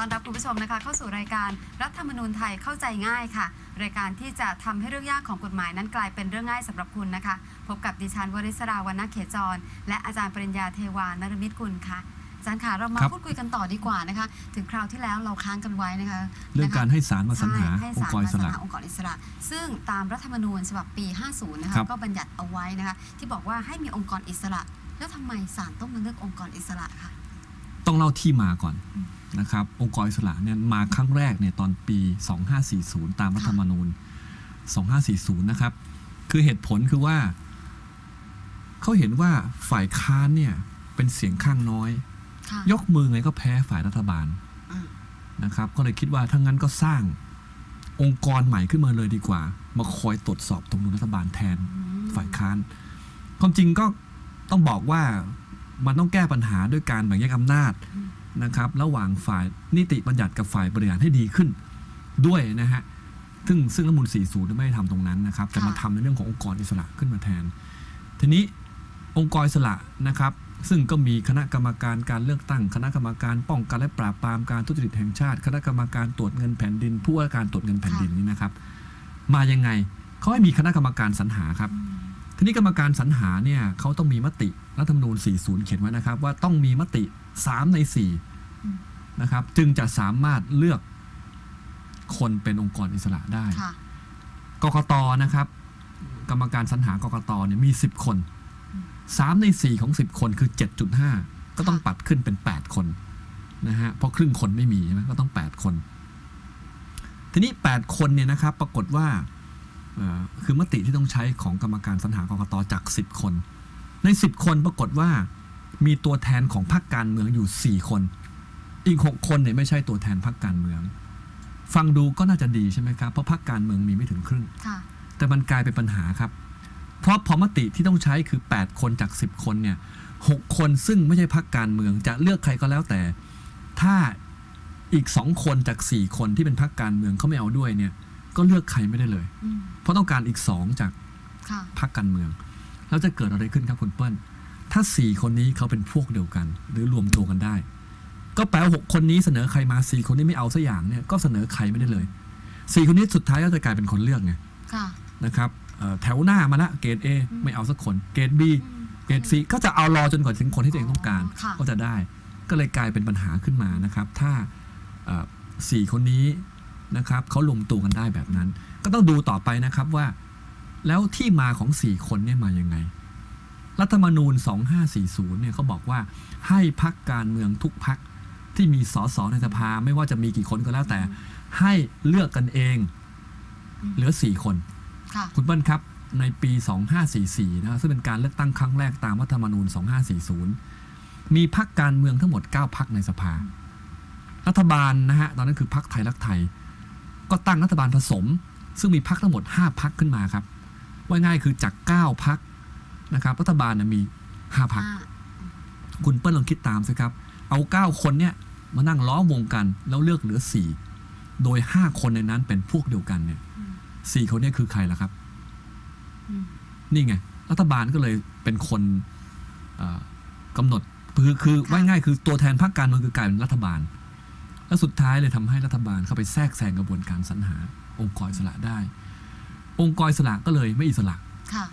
อนรับคุณผู้ชมนะคะ เข้าสู่รายการรัฐธรรมนูญไทยเข้าใจง่ายค่ะ รายการที่จะทำให้เรื่องยากของกฎหมายนั้นกลายเป็นเรื่องง่ายสำหรับคุณนะคะ พบกับดิฉันวริศราวรรณเขจร และอาจารย์ปริญญาเทวานรมิตกุลค่ะอาจารย์ค่ะเรามาครับพูดคุยกันต่อดีกว่านะคะ ถึงคราวที่แล้วเราค้างกันไว้นะคะ เรื่องนะคะการให้ศาลมาสรรหาใช่ให้องศาค์ลกรมาอิสสรรระหาองค์กรอิสระ ซึ่งตามรัฐธรรมนูญฉบับปี 50 นะครัคะบก็บัญญัติเอาไว้นะคะ ที่บอกว่าให้มีองค์กรอิสระ แล้วทำไมศาลต้องมาเลือกองค์กรอิสระคะต้องเล่าที่มาก่อนอืม นะครับองค์กรอิสระเนี่ยมาครั้งแรกเนี่ยตอนปี 2540 ตามรัฐธรรมนูญ 2540 นะครับ คือเหตุผลคือว่า เขาเห็นว่าฝ่ายค้านเนี่ยเป็นเสียงข้างน้อยค่ะยกมือไงก็แพ้ฝ่ายรัฐบาลอืมนะครับ ก็เลยคิดว่าถ้างั้นก็สร้างองค์กรใหม่ขึ้นมาเลยดีกว่า มาคอยตรวจสอบตรงนุนรัฐบาลแทนอืมฝ่ายค้าน ความจริงก็ต้องบอกว่ามันต้องแก้ปัญหาด้วยการแบ่งแยกอำนาจ นะครับระหว่างฝ่ายนิติบัญญัติกับฝ่ายบริหารให้ดีขึ้นด้วยนะฮะซึ่งซึ่งรัฐธรรมนูล40ไม่ได้ทำตรงนั้นนะครับแต่มาทำในเรื่องขององค์กรอิสระขึ้นมาแทน ทีนี้องค์กรอิสระนะครับ ซึ่งก็มีคณะกรรมการการเลือกตั้ง คณะกรรมการป้องกันและปราบปรามการทุจริตแห่งชาติ คณะกรรมการตรวจเงินแผ่นดิน ผู้ว่าการตรวจเงินแผ่นดินนี่นะครับ มายังไงเขาให้มีคณะกรรมการสรรหาครับอืม ทีนี้กรรมการสรรหาเนี่ยเขาต้องมีมติรัฐธรรมนูญ 40 เขียนไว้นะครับ ว่าต้องมีมติ 3 ในอืม4นะครับ จึงจะสามารถเลือกคนเป็นองค์กรอิสระได้ ค่ะ กกตนะครับ กรรมการสรรหากกตเนี่ยมี 10 คนอืม3ใน 4 ของ 10 คนคือ 7.5 ก็ต้องค่ะปัดขึ้นเป็น 8 คนนะฮะเพราะครึ่งคนไม่มีใช่ไหมก็ต้อง 8 คน ทีนี้ 8 คนเนี่ยนะครับ ปรากฏว่าเอ่อ คือมติที่ต้องใช้ของกรรมการสรรหากกตจาก 10 คน ใน 10 คนปรากฏว่ามีตัวแทนของพรรคการเมืองอยู่ 4 คน อีก 6 คนเนี่ยไม่ใช่ตัวแทนพรรคการเมือง ฟังดูก็น่าจะดีใช่ไหมครับ เพราะพรรคการเมืองมีไม่ถึงครึ่งค่ะแต่มันกลายเป็นปัญหาครับ เพราะพอมติที่ต้องใช้คือ 8 คนจาก 10 คนเนี่ยหกคนซึ่งไม่ใช่พรรคการเมืองจะเลือกใครก็แล้วแต่ ถ้าอีก2คนจาก 4 คนที่เป็นพรรคการเมืองเขาไม่เอาด้วยเนี่ย ก็เลือกใครไม่ได้เลยอืมเพราะต้องการอีก2จากค่ะพรรคการเมือง แล้วจะเกิดอะไรขึ้นครับคุณเปิ้ล ถ้า4คนนี้เขาเป็นพวกเดียวกัน หรือรวมตัวกันได้ ก็แปลว่าหกคนนี้เสนอใครมา4คนนี้ไม่เอาสักอย่างเนี่ยก็เสนอใครไม่ได้เลย4คนนี้สุดท้ายก็จะกลายเป็นคนเลือกไงค่ะนะครับเอ่อแถวหน้ามาละเกรด A อืมไม่เอาสักคนเกรด B อืมเกรด C ก็จะเอารอจนกว่าถึงคนที่ตัวเองต้องการอ๋อค่ะก็จะได้ ก็เลยกลายเป็นปัญหาขึ้นมานะครับ ถ้าเอ่อสี่คนนี้ นะครับเขารวมตัวกันได้แบบนั้น ก็ต้องดูต่อไปนะครับว่า แล้วที่มาของ 4 คนเนี่ยมายังไง รัฐธรรมนูญ 2540 เนี่ยเขาบอกว่าให้พักการเมืองทุกพักที่มีสสในสภาไม่ว่าจะมีกี่คนก็แล้วแต่ ให้เลือกกันเองอืมเหลือ 4 คนค่ะคุณเปิ้ลครับในปี 2544 นะครับซึ่งเป็นการเลือกตั้งครั้งแรกตามรัฐธรรมนูญ 2540 มีพักการเมืองทั้งหมด 9 พักในสภา รัฐบาลนะฮะ ตอนนั้นคือพักไทยรักไทย ก็ตั้งรัฐบาลผสม ซึ่งมีพักทั้งหมด 5 พักขึ้นมาครับ ว่าง่ายคือจาก 9 พักนะครับ รัฐบาลนะมี 5 พักอ่าคุณเปิ้ลลองคิดตามสิครับ เอา 9 คนเนี่ยมานั่งล้อมวงกันแล้วเลือกเหลือ 4 โดย 5 คนในนั้นเป็นพวกเดียวกันเนี่ยอืมสี่คนเนี้คือใครล่ะครับอืมนี่ไง รัฐบาลก็เลยเป็นคนเอ่อกำหนดคือคือค่ะว่าง่ายคือตัวแทนพรรคการเมืองคือกลายเป็นรัฐบาล แล้วสุดท้ายเลยทำให้รัฐบาลเข้าไปแทรกแซงกระบวนการสรรหา องค์กรอิสระได้ องค์กรอิสระก็เลยไม่อิสระค่ะ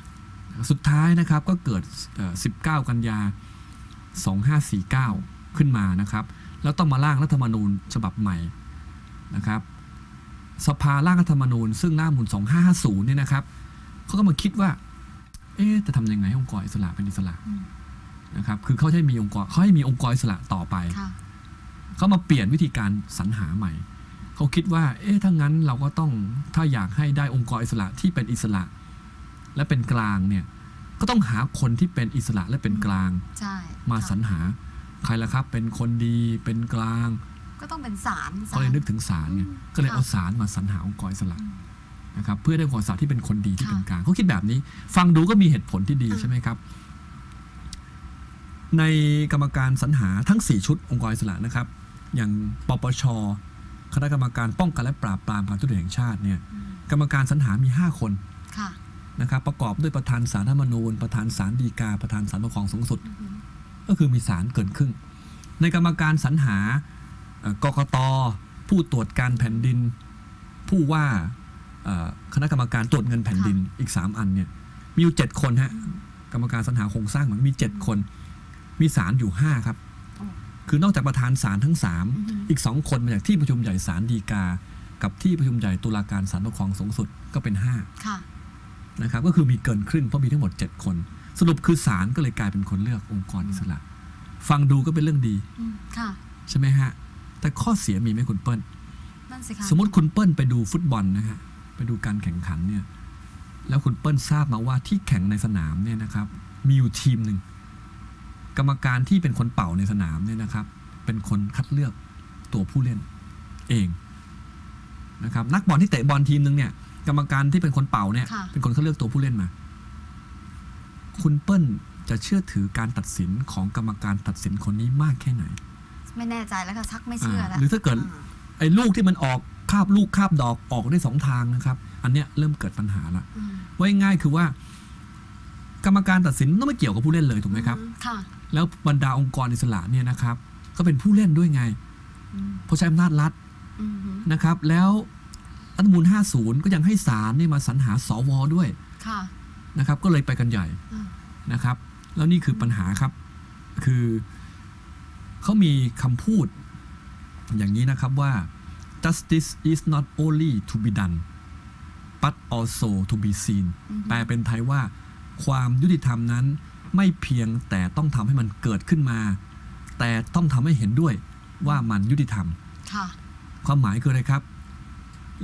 สุดท้ายนะครับก็เกิดเอ่อ19 กันยา 2549 ขึ้นมานะครับ แล้วต้องมาร่างรัฐธรรมนูญฉบับใหม่นะครับ สภาร่างรัฐธรรมนูญ ซึ่งหน้าหมุน2550เนี่ยนะครับเขาก็มาคิดว่า เอ๊ะจะทำยังไงให้องค์กรอิสระเป็นอิสระอืมนะครับ คือเขาจะให้มีองค์กรเขาให้มีองค์กรอิสระต่อไปค่ะ เขามาเปลี่ยนวิธีการสรรหาใหม่ เขาคิดว่า เอ๊ะถ้างั้นเราก็ต้องถ้าอยากให้ได้องค์กรอิสระที่เป็นอิสระ และเป็นกลางเนี่ยก็ต้องหาคนที่เป็นอิสระและเป็นกลางใช่มาค่ะสรรหาใครล่ะครับ เป็นคนดีเป็นกลาง ก็ต้องเป็นศาลศาก็เลยนึกถึงศาลไงอืมก็เลยค่ะเอาศาลมาสรรหาองค์กรอิสระอืมนะครับเพื่อได้องค์กรอิสระที่เป็นคนดีที่ค่ะเป็นกลางเขาคิดแบบนี้ ฟังดูก็มีเหตุผลที่ดีอ่าใช่ไหมครับในกรรมการสรรหาทั้ง 4 ชุดองค์กรอิสระนะครับ อย่างปปชคณะกรรมการป้องกันและปราบปรามการทุจริตแห่งชาติเนี่ยอืมกรรมการสรรหามี 5 คนค่ะนะครับประกอบด้วยประธานสารรัฐธรรมนูญ ประธานศาลฎีกา ประธานศาลปกครองสูงสุดอืมก็คือมีศาลเกินครึ่ง ในกรรมการสรรหาเอ่อกกตผู้ตรวจการแผ่นดิน ผู้ว่าเอ่อคณะกรรมการตรวจเงินแผ่นดินอีก 3 อันเนี่ยมีอยู่ 7 คนฮะกรรมการสรรหาโครงสร้างมันมี 7 คน มีศาลอยู่ 5 ครับ คือนอกจากประธานศาลทั้ง 3 อีก 2 คนมาจากที่ประชุมใหญ่ศาลฎีกา กับที่ประชุมใหญ่ตุลาการศาลปกครองสูงสุดก็เป็น5ค่ะนะครับก็คือมีเกินครึ่งเพราะมีทั้งหมด 7 คน สรุปคือศาลก็เลยกลายเป็นคนเลือกองค์กรอิสระ ฟังดูก็เป็นเรื่องดีอืมค่ะใช่ไหมฮะ แต่ข้อเสียมีไหมคุณเปิ้ลนั่นสิคะสมมติคุณเปิ้ลไปดูฟุตบอลนะฮะไปดูการแข่งขันเนี่ยแล้วคุณเปิ้ลทราบมาว่าที่แข่งในสนามเนี่ยนะครับมีอยู่ทีมหนึ่ง กรรมการที่เป็นคนเป่าในสนามเนี่ยนะครับ เป็นคนคัดเลือกตัวผู้เล่นเองนะครับนักบอลที่เตะบอลทีมหนึ่งเนี่ย กรรมการที่เป็นคนเป่าเนี่ย ค่ะ เป็นคนคัดเลือกตัวผู้เล่นมา คุณเปิ้ลจะเชื่อถือการตัดสินของกรรมการตัดสินคนนี้มากแค่ไหน ไม่แน่ใจแล้วค่ะชักไม่เชื่อแล้วหรือถ้าเกิด อ่าไอ้ลูกที่มันออกคาบลูกคาบดอกออกได้สองทางนะครับ อันเนี้ยเริ่มเกิดปัญหาละอืมว่าง่ายๆคือว่า กรรมการตัดสินต้องไม่เกี่ยวกับผู้เล่นเลยถูกไหมครับค่ะ แล้วบรรดาองค์กรอิสระเนี่ยนะครับ ก็เป็นผู้เล่นด้วยไงอืมเพราะใช้อำนาจรัฐอืมฮึนะครับ แล้วรัฐธรรมนูล50 ก็ยังให้ศาลนี่มาสรรหาสวด้วยค่ะนะครับ ก็เลยไปกันใหญ่อืมนะครับ แล้วนี่คือปัญหาครับ คือเขามีคำพูด อย่างนี้นะครับว่า justice is not only to be done but also to be seen อืมแปลเป็นไทยว่าความยุติธรรมนั้น ไม่เพียงแต่ต้องทำให้มันเกิดขึ้นมา แต่ต้องทำให้เห็นด้วยว่ามันยุติธรรม ค่ะ ความหมายคืออะไรครับ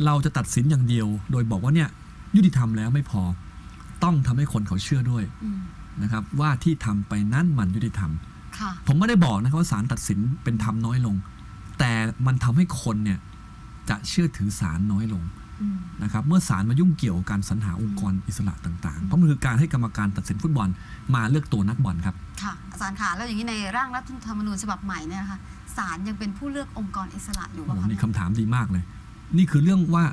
เราจะตัดสินอย่างเดียว โดยบอกว่าเนี่ยยุติธรรมแล้วไม่พอ ต้องทำให้คนเขาเชื่อด้วยอืมนะครับ ว่าที่ทำไปนั้นมันยุติธรรม ค่ะ ผมไม่ได้บอกนะครับว่าศาลตัดสินเป็นธรรมน้อยลง แต่มันทำให้คนเนี่ยจะเชื่อถือศาลน้อยลงอืม นะครับเมื่อศาลมายุ่งเกี่ยวกับการสรรหาองค์กรอิสระต่างอืมๆเพราะมันคือการให้กรรมการตัดสินฟุตบอลมาเลือกตัวนักบอลครับค่ะอาจารย์ค่ะแล้วอย่างนี้ในร่างรัฐธรรมนูญฉบับใหม่เนี่ยนะคะศาลยังเป็นผู้เลือกองค์กรอิสระอยู่โอ้ป่ะโหคะนี่คำถามดีมากเลย นี่คือเรื่องว่า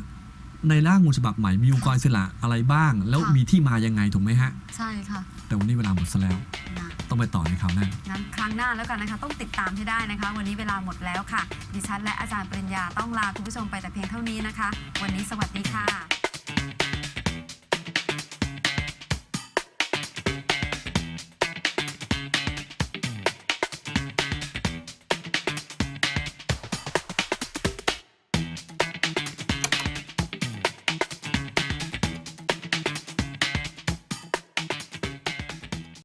ในร่างมูลฉบับใหม่มีองค์กรอิสระอะไรบ้าง แล้วมีที่มายังไงถูกไหมฮะ ใช่ค่ะแต่วันนี้เวลาหมดซะแล้ว นะต้องไปต่อในคราวหน้า งั้นครั้งหน้าแล้วกันนะคะ ต้องติดตามให้ได้นะคะ วันนี้เวลาหมดแล้วค่ะ ดิฉันและอาจารย์ปริญญาต้องลาคุณผู้ชมไปแต่เพียงเท่านี้นะคะ วันนี้สวัสดีค่ะ